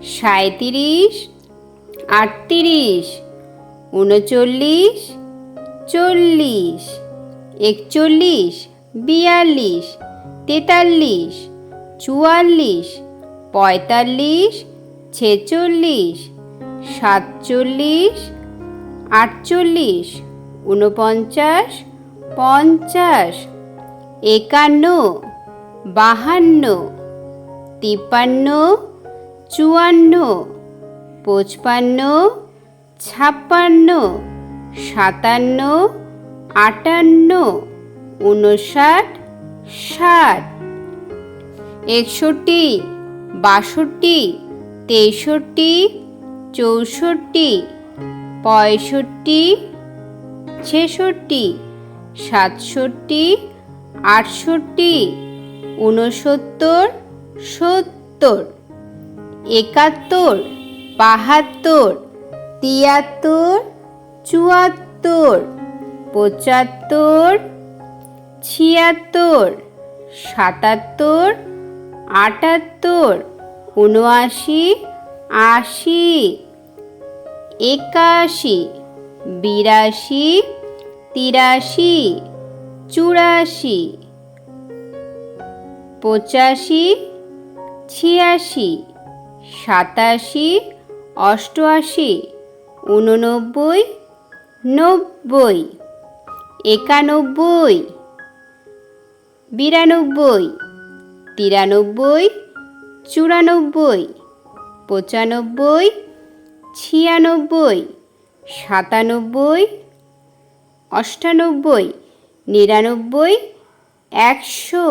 সাঁত্রিশ আটত্রিশ, উনচল্লিশ, চল্লিশ, একচল্লিশ, বিয়াল্লিশ, তেতাল্লিশ, চুয়াল্লিশ, পঁয়তাল্লিশ, ছেচল্লিশ, সাতচল্লিশ, আটচল্লিশ ঊনপঞ্চাশ পঞ্চাশ, একান্ন, বাহান্ন, তিপ্পান্ন চুয়ান্ন, পঁচপান্ন, ছাপ্পান্ন, সাতান্ন, আটান্ন, উনষাট, ষাট, একষট্টি, বাষট্টি, তেষট্টি, চৌষট্টি, পঁয়ষট্টি, ছেষট্টি, সাতষট্টি, আটষট্টি, ঊনসত্তর, সত্তর। একাত্তর, বাহাত্তর, তিয়াত্তর, চুয়াত্তর, পঁচাত্তর, ছিয়াত্তর, সাতাত্তর, আটাত্তর উনআশি আশি, একাশি, বিরাশি, তিরাশি, চুরাশি, পঁচাশি, ছিয়াশি সাতাশি অষ্টআশি উননব্বই নব্বই একানব্বই বিরানব্বই তিরানব্বই চুরানব্বই পঁচানব্বই ছিয়ানব্বই সাতানব্বই অষ্টানব্বই নিরানব্বই একশো